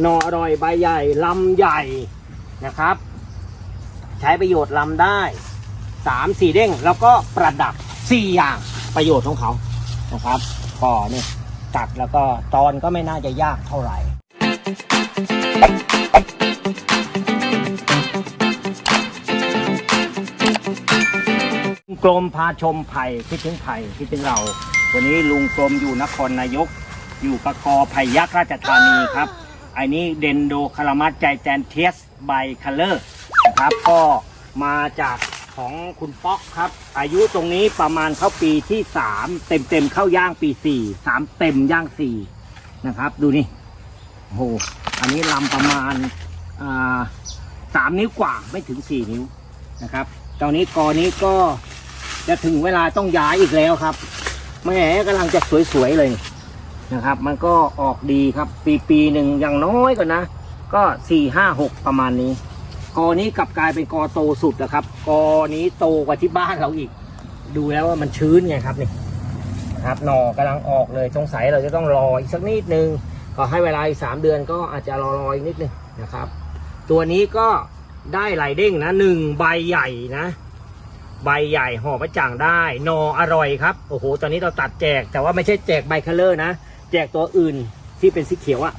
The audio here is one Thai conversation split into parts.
หน่ออร่อยใบใหญ่ลำใหญ่นะครับ ใช้ประโยชน์ลำได้สามสี่เด้งแล้วก็ประดับสี่อย่างประโยชน์ของเขานะครับก็เนี่ยตัดแล้วก็ตอนก็ไม่น่าจะยากเท่าไหร่ลุงกรมพาชมไผ่คิดถึงไผ่คิดถึงเรา วันนี้ลุงกรมอยู่นครนายก อยู่กับกอไผ่ยักษ์ราชธานีครับ อ้นี้เดนโดคารามัสใจแจนเทสไบคัลเลอร์นะครับ ก็มาจากของคุณป๊อกครับ อายุตรงนี้ประมาณเข้าปีที่สามเต็มเต็มเข้าย่างปีสี่สามเต็มย่างสี่นะครับ ดูนี่โอ้โหอันนี้ลำประมาณสามนิ้วกว่าไม่ถึงสี่นิ้วนะครับตอนนี้กอนี้ก็จะถึงเวลาต้องย้ายอีกแล้วครับแม่กำลังจะสวยๆเลย นะครับ มันก็ออกดีครับ ปีปีหนึ่งอย่างน้อยก่อนนะ ก็สี่ห้าหกประมาณนี้ กอนี้กลับกลายเป็นกอโตสุดนะครับ กอนี้โตกว่าที่บ้านเราอีก ดูแล้วว่ามันชื้นไงครับนี่นะครับหน่อกำลังออกเลยสงสัยเราจะต้องรออีกสักนิดนึงก็ให้เวลาอีกสามเดือนก็อาจจะรอรออีกนิดนึงนะครับ ตัวนี้ก็ได้ไหลเด้งนะหนึ่งใบใหญ่นะใบใหญ่ห่อประจ่างได้นออร่อยครับ โอ้โห ตอนนี้เราตัดแจกแต่ว่าไม่ใช่แจกใบคัลเลอร์นะ แจกตัวอื่นที่เป็นสีเขียวอะ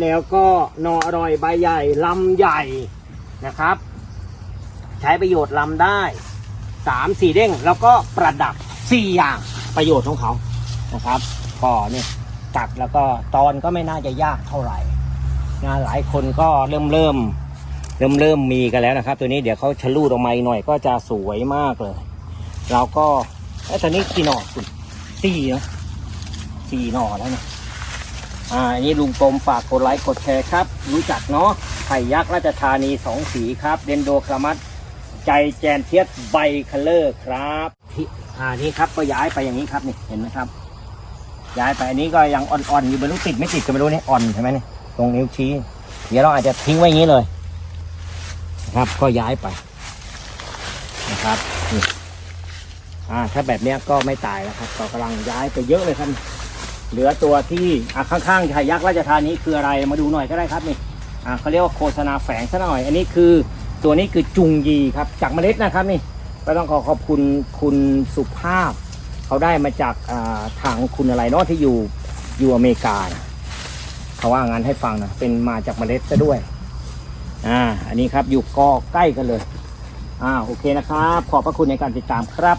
แล้วก็นออร่อยใบใหญ่ลำใหญ่นะครับ ใช้ประโยชน์ลำได้สามสี่เด้งแล้วก็ประดับสี่อย่างประโยชน์ของเขานะครับก็เนี่ยตัดแล้วก็ตอนก็ไม่น่าจะยากเท่าไหร่งานหลายคนก็เริ่มเริ่มเริ่มเริ่มมีกันแล้วนะครับ ตัวนี้เดี๋ยวเขาชะลูดออกมาหน่อยก็จะสวยมากเลย เราก็ไอ้ตอนนี้กี่หน่อคุณสี่เนาะ สี่หน่อแล้วเนี่ยอ่าอันนี้ลุงกรมฝากกดไลค์กดแชร์ครับ รู้จักเนาะไผ่ยักษ์ราชธานีสองสีครับเดนโดครามัสใจแจนเทียสใบคัลเลอร์ครับที่อ่านี่ครับก็ย้ายไปอย่างนี้ครับนี่เห็นไหมครับ ย้ายไปอันนี้ก็ยังอ่อนๆอยู่ไม่รู้ติดไม่ติดก็ไม่รู้นี่อ่อนใช่ไหมนี่ตรงนิ้วชี้เดี๋ยวเราอาจจะทิ้งไว้อย่างนี้เลยครับก็ย้ายไปนะครับอ่าถ้าแบบเนี้ยก็ไม่ตายแล้วครับก็กำลังย้ายไปเยอะเลยครับ เหลือตัวที่อะข้างๆไทยยักษ์ราชธานีคืออะไรมาดูหน่อยก็ได้ครับนี่อ่าเขาเรียกว่าโฆษณาแฝงซะหน่อย อันนี้คือตัวนี้คือจุงยีครับจากเมล็ดนะครับนี่ก็ต้องขอขอบคุณคุณสุภาพ เขาได้มาจากทางคุณอะไรเนาะที่อยู่อยู่อเมริกานะเขาว่างานให้ฟังนะเป็นมาจากเมล็ดซะด้วยอ่าอันนี้ครับอยู่ก็ใกล้กันเลยอ่าโอเคนะครับ ขอบพระคุณในการติดตามครับ